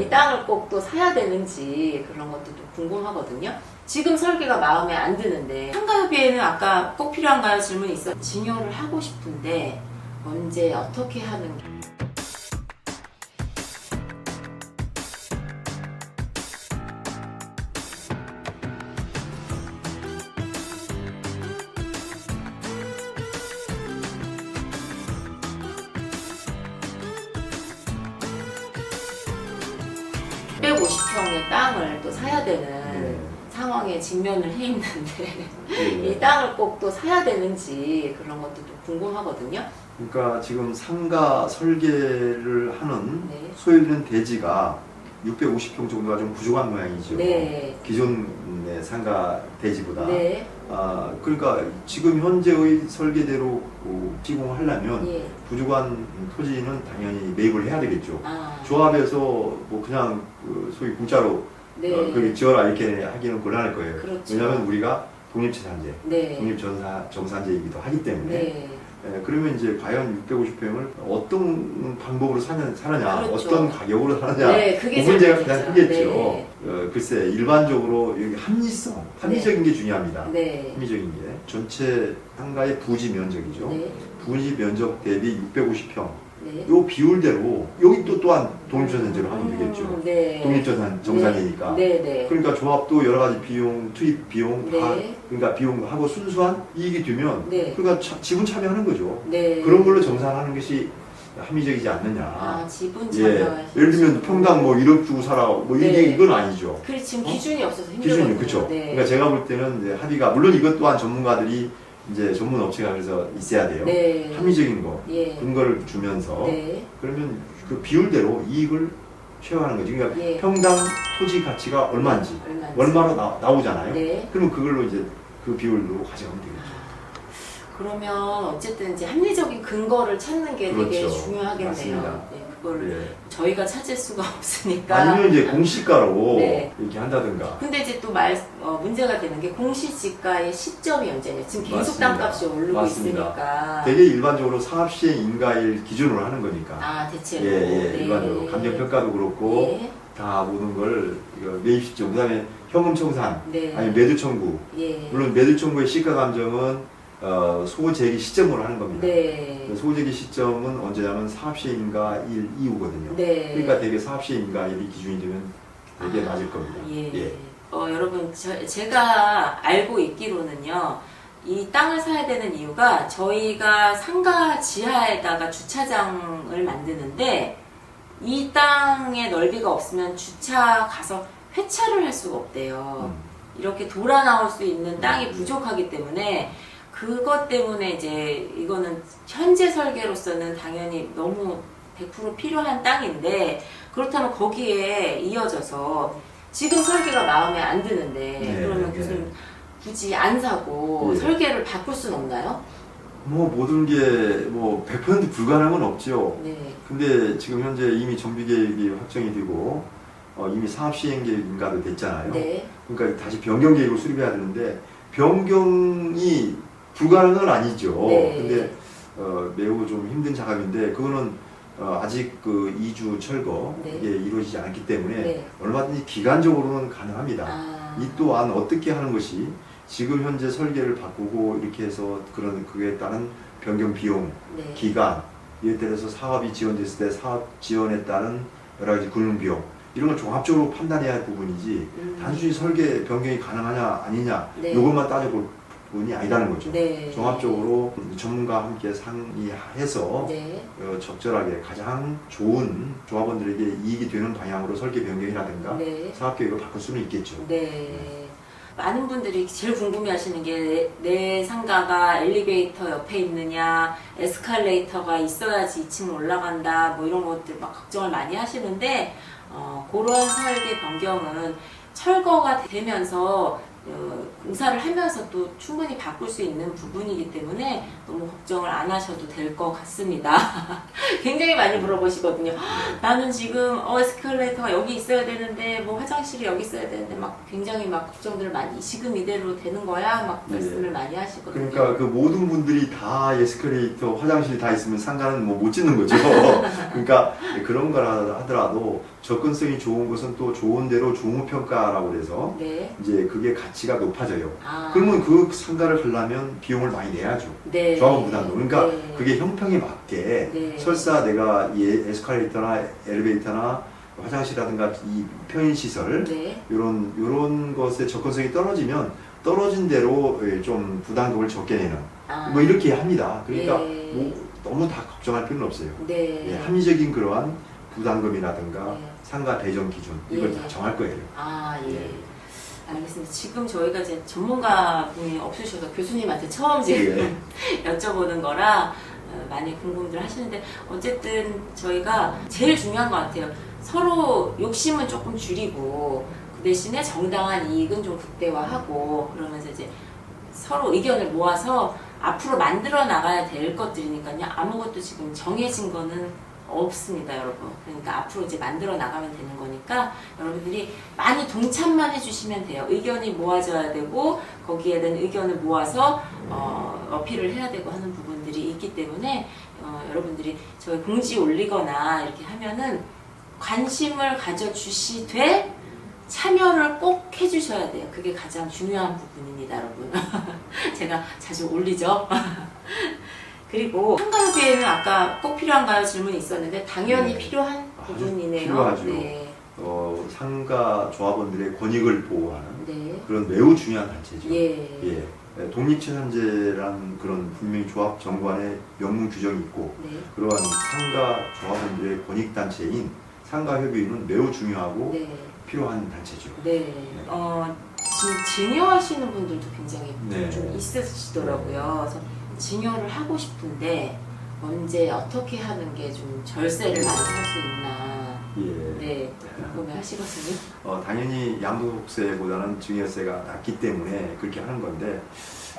이 땅을 꼭 또 사야 되는지 그런 것도 또 궁금하거든요. 지금 설계가 마음에 안 드는데 상가협의회는 아까 꼭 필요한가요 질문이 있어. 증여를 하고 싶은데 언제 어떻게 하는 게 1 5 0평의 땅을 또 사야 되는 네. 상황에 직면을 해 있는데 예. 이 땅을 꼭 또 사야 되는지 그런 것도 또 궁금하거든요. 그러니까 지금 상가 설계를 하는 네. 소유되는 대지가 650평 정도가 좀 부족한 모양이죠. 네. 기존의 상가 대지보다. 네. 아, 그러니까 지금 현재의 설계대로 어, 시공하려면 예. 부족한 토지는 당연히 매입을 해야 되겠죠. 아. 조합에서 뭐 그냥 그 소위 공짜로 네. 어, 그게 지어라 이렇게 하기는 곤란할 거예요. 그렇죠. 왜냐하면 우리가 독립재산제, 네. 독립정산제이기도 하기 때문에 네. 예, 그러면 이제 과연 650평을 어떤 방법으로 사냐, 사느냐, 그렇죠. 어떤 가격으로 사느냐, 네, 그게 그 문제가 가장 문제죠. 크겠죠. 네. 어, 글쎄, 일반적으로 여기 합리성, 합리적인 게 중요합니다. 네. 합리적인 게 전체 상가의 부지 면적이죠. 네. 부지 면적 대비 650평. 네. 요 비율대로 여기 또 또한 독립재산제로 하면 되겠죠. 음, 네. 독립재산 정산이니까. 네, 네. 그러니까 조합도 여러 가지 비용, 투입 비용 다 네. 그러니까 비용하고 순수한 이익이 되면 네. 그러니까 차- 지분 참여하는 거죠. 네. 그런 걸로 정산하는 것이 합리적이지 않느냐. 아, 지분 예. 참여. 예를 들면 평당 뭐 1억 주고 살아 뭐 이게 네. 이건 아니죠. 그래 지금 어? 기준이 없어서 힘들거든요. 기준이 그렇죠. 네. 그러니까 제가 볼 때는 이제 합의가 물론 이것 또한 전문가들이 이제 전문 업체가 그래서 있어야 돼요. 네. 합리적인 거 예. 근거를 주면서 네. 그러면 그 비율대로 이익을 최소화하는 거죠. 그러니까 예. 평당 토지 가치가 얼마인지 얼마인지. 얼마로 나, 나오잖아요. 네. 그러면 그걸로 이제 그 비율로 가져가면 되겠죠. 그러면 어쨌든 이제 합리적인 근거를 찾는 게 되게 그렇죠. 중요하겠네요. 맞습니다. 네, 그걸 예. 저희가 찾을 수가 없으니까. 아니면 이제 공시가로 네. 이렇게 한다든가. 근데 이제 또 말, 어, 문제가 되는 게 공시지가의 시점이 언제냐. 지금 계속 맞습니다. 땅값이 오르고 맞습니다. 있으니까. 되게 일반적으로 사업시행 인가일 기준으로 하는 거니까. 아, 대체로. 예, 예, 네. 일반적으로 감정평가도 그렇고 예. 다 모든 걸 이거 매입 시점, 그다음에 현금 청산, 네. 아니 매도 청구. 예. 물론 매도 청구의 시가 감정은 어, 소재기 시점으로 하는 겁니다. 네. 소재기 시점은 언제냐면 사업시행 인가일 이후거든요. 네. 그러니까 되게 사업시행 인가일이 기준이 되면 되게 아, 낮을 겁니다. 예. 어, 여러분, 저, 제가 알고 있기로는요, 이 땅을 사야 되는 이유가 저희가 상가 지하에다가 주차장을 만드는데 이 땅의 넓이가 없으면 주차 가서 회차를 할 수가 없대요. 음. 이렇게 돌아 나올 수 있는 땅이 음. 부족하기 때문에 그것 때문에 이제 이거는 현재 설계로서는 당연히 너무 100% 필요한 땅인데 그렇다면 거기에 이어져서 지금 설계가 마음에 안 드는데 네, 그러면 네. 교수님 굳이 안 사고 네. 설계를 바꿀 수는 없나요? 뭐 모든 게 뭐 100% 불가능한 건 없죠. 네. 근데 지금 현재 이미 정비 계획이 확정이 되고 어, 이미 사업 시행 계획 인가도 됐잖아요. 네. 그러니까 다시 변경 계획을 수립해야 되는데 변경이 불가능한 건 아니죠. 네. 근데 어, 매우 좀 힘든 작업인데 그거는 어, 아직 그 이주 철거 네. 이게 이루어지지 않았기 때문에 네. 얼마든지 기간적으로는 가능합니다. 아. 이 또한 어떻게 하는 것이 지금 현재 설계를 바꾸고 이렇게 해서 그런 그에 따른 변경 비용, 네. 기간 이에 따라서 사업이 지원됐을 때 사업 지원에 따른 여러 가지 군용 비용 이런 걸 종합적으로 판단해야 할 부분이지 음. 단순히 설계 변경이 가능하냐 아니냐 네. 이것만 따져볼 부 분이 아니다는 거죠. 네. 종합적으로 전문가와 함께 상의해서 네. 어, 적절하게 가장 좋은 조합원들에게 이익이 되는 방향으로 설계 변경이라든가 네. 사업 계획을 바꿀 수는 있겠죠. 네. 많은 분들이 제일 궁금해 하시는 게 내 상가가 엘리베이터 옆에 있느냐, 에스컬레이터가 있어야지 2층 올라간다, 뭐 이런 것들 막 걱정을 많이 하시는데, 어, 그런 설계 변경은 철거가 되면서 어, 공사를 하면서 또 충분히 바꿀 수 있는 부분이기 때문에 너무 걱정을 안 하셔도 될 것 같습니다. 굉장히 많이 물어보시거든요. 나는 지금 어 에스컬레이터가 여기 있어야 되는데 뭐 화장실이 여기 있어야 되는데 막 굉장히 막 걱정들을 많이 지금 이대로 되는 거야 막 네. 말씀을 많이 하시거든요. 그러니까 그 모든 분들이 다 에스컬레이터, 화장실 다 있으면 상가는 뭐 못 짓는 거죠. 그러니까 그런 거라 하더라도 접근성이 좋은 것은 또 좋은 대로 종우평가라고 그래서 네. 이제 그게 가치가 높아져요. 아. 그러면 그 상가를 가려면 비용을 많이 내야죠. 네. 조합원 부담도. 그러니까 네. 그게 형평에 맞게 네. 설사 내가 이 에스컬레이터나 엘리베이터나 화장실이라든가 이 편의 시설 네. 이런 이런 것의 접근성이 떨어지면 떨어진 대로 예, 좀 부담금을 적게 내는 아. 뭐 이렇게 합니다. 그러니까 네. 뭐 너무 다 걱정할 필요는 없어요. 네. 예, 합리적인 그러한 부담금이라든가 네. 상가 배정 기준 이걸 예. 다 정할 거예요. 아, 예. 예. 알겠습니다. 지금 저희가 이제 전문가 분이 없으셔서 교수님한테 처음 지금 여쭤보는 거라 어, 많이 궁금들 하시는데 어쨌든 저희가 제일 중요한 것 같아요. 서로 욕심은 조금 줄이고 그 대신에 정당한 이익은 좀 극대화하고 그러면서 이제 서로 의견을 모아서 앞으로 만들어 나가야 될 것들이니까요. 아무것도 지금 정해진 거는 없습니다, 여러분. 그러니까 앞으로 이제 만들어 나가면 되는 거니까 여러분들이 많이 동참만 해주시면 돼요. 의견이 모아져야 되고 거기에 대한 의견을 모아서 어, 어필을 해야 되고 하는 부분들이 있기 때문에 어, 여러분들이 저희 공지 올리거나 이렇게 하면은 관심을 가져주시되 참여를 꼭 해주셔야 돼요. 그게 가장 중요한 부분입니다, 여러분. 제가 자주 올리죠. 그리고 한가협의회는 아까 꼭 필요한가요? 질문이 있었는데 당연히 네. 필요한 아주 부분이네요. 필요하죠. 네. 어, 상가 조합원들의 권익을 보호하는 네. 그런 매우 중요한 단체죠. 예. 예. 독립친환제란 그런 분명히 조합 정관의 명문 규정이 있고 네. 그러한 상가 조합원들의 권익 단체인 상가협의회는 매우 중요하고 네. 필요한 단체죠. 네. 어, 지금 증여하시는 분들도 굉장히 네. 좀 있으시더라고요. 그래서 증여를 하고 싶은데 언제 어떻게 하는 게 좀 절세를 많이 할 수 있나. 예. 네. 궁금해 하시거든요. 어, 당연히 양도세보다는 증여세가 낮기 때문에 그렇게 하는 건데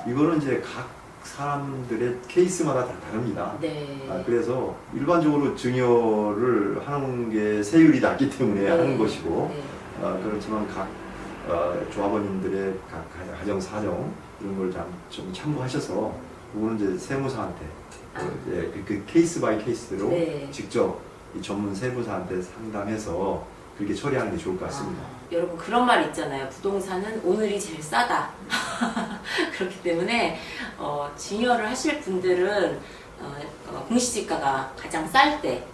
이거는 이제 각 사람들의 케이스마다 다 다릅니다. 네. 아, 그래서 일반적으로 증여를 하는 게 세율이 낮기 때문에 네. 하는 것이고 네. 어, 그렇지만 각 어, 조합원님들의 각 가- 가정 사정 이런 걸 좀 참고하셔서 그거는 이제 세무사한테 어, 예, 그, 그 케이스 바이 케이스로 네. 직접 이 전문 세무사한테 상담해서 그렇게 처리하는 게 좋을 것 같습니다. 아, 여러분 그런 말 있잖아요. 부동산은 오늘이 제일 싸다. 그렇기 때문에 어, 증여를 하실 분들은 어, 어, 공시지가가 가장 쌀 때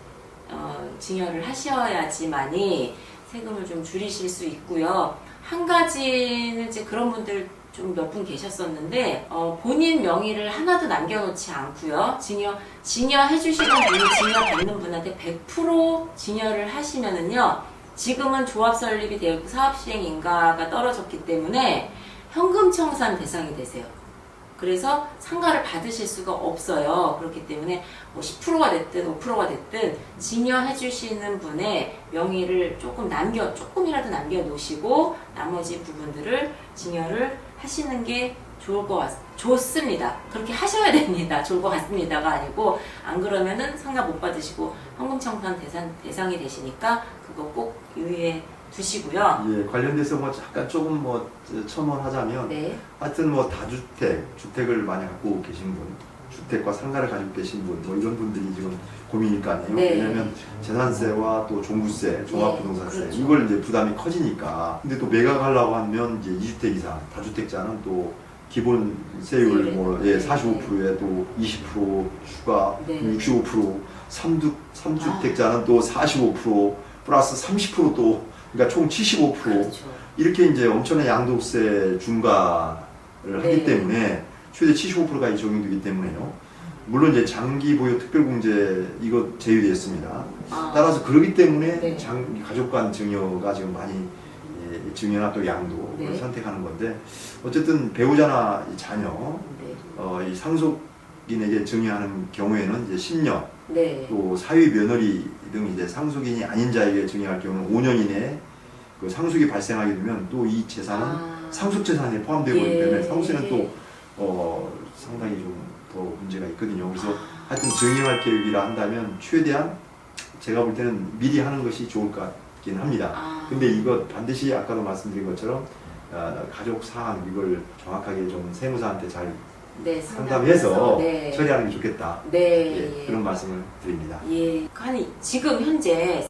어, 증여를 하셔야지만이 세금을 좀 줄이실 수 있고요. 한 가지는 이제 그런 분들 좀 몇 분 계셨었는데 어, 본인 명의를 하나도 남겨놓지 않고요. 증여 증여 해 주시는 분이 증여 받는 분한테 100% 증여를 하시면은요. 지금은 조합 설립이 되어 있고 사업 시행 인가가 떨어졌기 때문에 현금 청산 대상이 되세요. 그래서 상가를 받으실 수가 없어요. 그렇기 때문에 뭐 10%가 됐든 5%가 됐든 증여해 주시는 분의 명의를 조금 남겨 조금이라도 남겨 놓으시고 나머지 부분들을 증여를 하시는 게 좋을 것 같, 좋습니다. 그렇게 하셔야 됩니다. 좋을 것 같습니다가 아니고 안 그러면은 상가 못 받으시고 현금 청산 대상 대상이 되시니까 그거 꼭 유의해 두시고요. 예, 관련돼서 뭐 잠깐 조금 뭐 첨언하자면 네, 하여튼 뭐 다주택, 주택을 많이 갖고 계신 분, 주택과 상가를 가지고 계신 분, 뭐 이런 분들이 지금 아니에요. 네. 왜냐면 재산세와 또 종부세, 종합부동산세 그렇죠. 이걸 이제 부담이 커지니까. 근데 또 매각하려고 하면 이제 2주택 이상, 다주택자는 또 기본 세율 세율이 뭐 예, 네. 45%에 또 20% 추가, 네. 65%, 3주, 3주택자는 또45% 플러스 30%또 그러니까 총 75% 그렇죠. 이렇게 이제 엄청난 양도세 중과를 네. 하기 때문에 최대 75%가 적용되기 때문에요. 물론 이제 장기 보유 특별공제 이거 제외되었습니다. 아, 따라서 그러기 때문에 네. 장, 가족 간 증여가 지금 많이 예, 증여나 또 양도를 네. 선택하는 건데 어쨌든 배우자나 이 자녀 네, 어, 이 상속 인에게 증여하는 경우에는 이제 10년 네, 또 사위 며느리 등 이제 상속인이 아닌 자에게 증여할 경우는 5년 이내에 그 상속이 발생하게 되면 또 이 재산은 아, 상속 재산에 포함되고 있기 예. 때문에 상속세는 또 어, 상당히 좀 더 문제가 있거든요. 그래서 하여튼 증여할 계획이라 한다면 최대한 제가 볼 때는 미리 하는 것이 좋을 것 같긴 합니다. 아. 근데 이거 반드시 아까도 말씀드린 것처럼 어, 가족 사항 이걸 정확하게 좀 세무사한테 잘 네, 상담해서 네. 처리하는 게 좋겠다. 네. 예, 예. 그런 말씀을 드립니다. 예. 아니, 지금 현재.